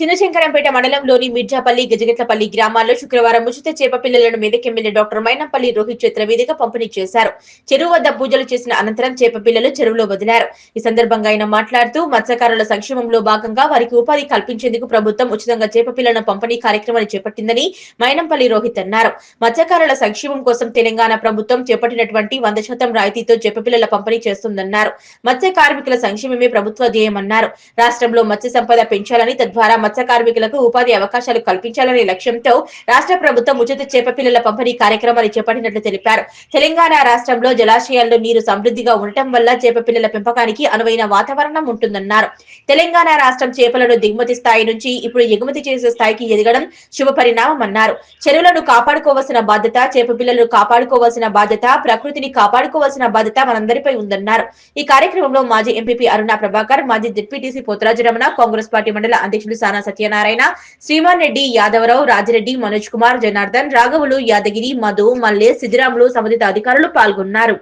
చిన్నశంకరంపేట మండలంలోని మిర్జాపల్లి గజగట్లపల్లి గ్రామాల్లో శుక్రవారం ఉచిత చేప పిల్లలను మీదకెమ్మెల్యే డాక్టర్ మైనంపల్లి రోహిత్ చేతుల మీదుగా పంపిణీ చేశారు. చెరువు వద్ద పూజలు చేసిన అనంతరం చేప పిల్లలు చెరువులో వదిలారు. ఈ సందర్భంగా ఆయన మాట్లాడుతూ మత్స్యకారుల సంక్షేమంలో భాగంగా వారికి ఉపాధి కల్పించేందుకు ప్రభుత్వం ఉచితంగా చేప పిల్లలను పంపిణీ కార్యక్రమాన్ని చేపట్టిందని మైనంపల్లి రోహిత్ అన్నారు. మత్స్యకారుల సంక్షేమం కోసం తెలంగాణ ప్రభుత్వం చేపట్టినటువంటి వంద శాతం రాయితీతో చేప పిల్లల పంపిణీ చేస్తుందన్నారు. మత్స్య కార్మికుల సంక్షేమమే ప్రభుత్వ ధ్యేయమన్నారు. రాష్ట్రంలో మత్స్య సంపద పెంచాలని తద్వారా మత్స్య కార్మికులకు ఉపాధి అవకాశాలు కల్పించాలనే లక్ష్యంతో రాష్ట్ర ప్రభుత్వం ఉచిత చేప పిల్లల పంపిణీ కార్యక్రమాన్ని చేపట్టినట్లు తెలిపారు. తెలంగాణ రాష్ట్రంలో జలాశయాల్లో నీరు సమృద్ధిగా ఉండటం వల్ల చేప పిల్లల పెంపకానికి అనువైన వాతావరణం ఉంటుందన్నారు. తెలంగాణ రాష్ట్రం చేపలను దిగుమతి స్థాయి నుంచి ఇప్పుడు ఎగుమతి చేసే స్థాయికి ఎదగడం శుభ పరిణామమన్నారు చెరువులను కాపాడుకోవాల్సిన బాధ్యత చేప పిల్లలను కాపాడుకోవాల్సిన బాధ్యత ప్రకృతిని కాపాడుకోవాల్సిన బాధ్యత మనందరిపై ఉందన్నారు. ఈ కార్యక్రమంలో మాజీ ఎంపీపీ అరుణ ప్రభాకర్ మాజీ డిప్యూటీసీ పోతరాజు రమణ కాంగ్రెస్ పార్టీ మండల అధ్యక్షులు సానా సత్యనారాయణ శ్రీమాన్ రెడ్డి యాదవరావు రాజిరెడ్డి మనోజ్ కుమార్ జనార్దన్ రాఘవులు యాదగిరి మధు మల్లె సిద్ధిరాములు సంబంధిత అధికారులు పాల్గొన్నారు.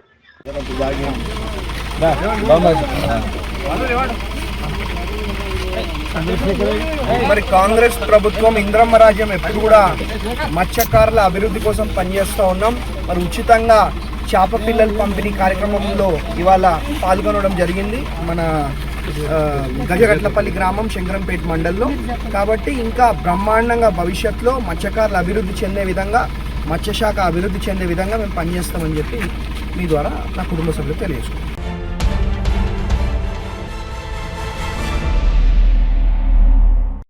మరి కాంగ్రెస్ ప్రభుత్వం ఇంద్రమ్మ రాజ్యం ఎప్పుడు కూడా మత్స్యకారుల అభివృద్ధి కోసం పనిచేస్తూ ఉన్నాం. మరి ఉచితంగా చేప పిల్లల పంపిణీ కార్యక్రమంలో ఇవాళ పాల్గొనడం జరిగింది. మన గజగట్లపల్లి గ్రామం శంకరంపేట మండల్లో. కాబట్టి ఇంకా బ్రహ్మాండంగా భవిష్యత్తులో మత్స్యకారులు అభివృద్ధి చెందే విధంగా మత్స్యశాఖ అభివృద్ధి చెందే విధంగా మేము పనిచేస్తామని చెప్పి మీ ద్వారా నా కుటుంబ సభ్యులు తెలియజేసుకుంటాం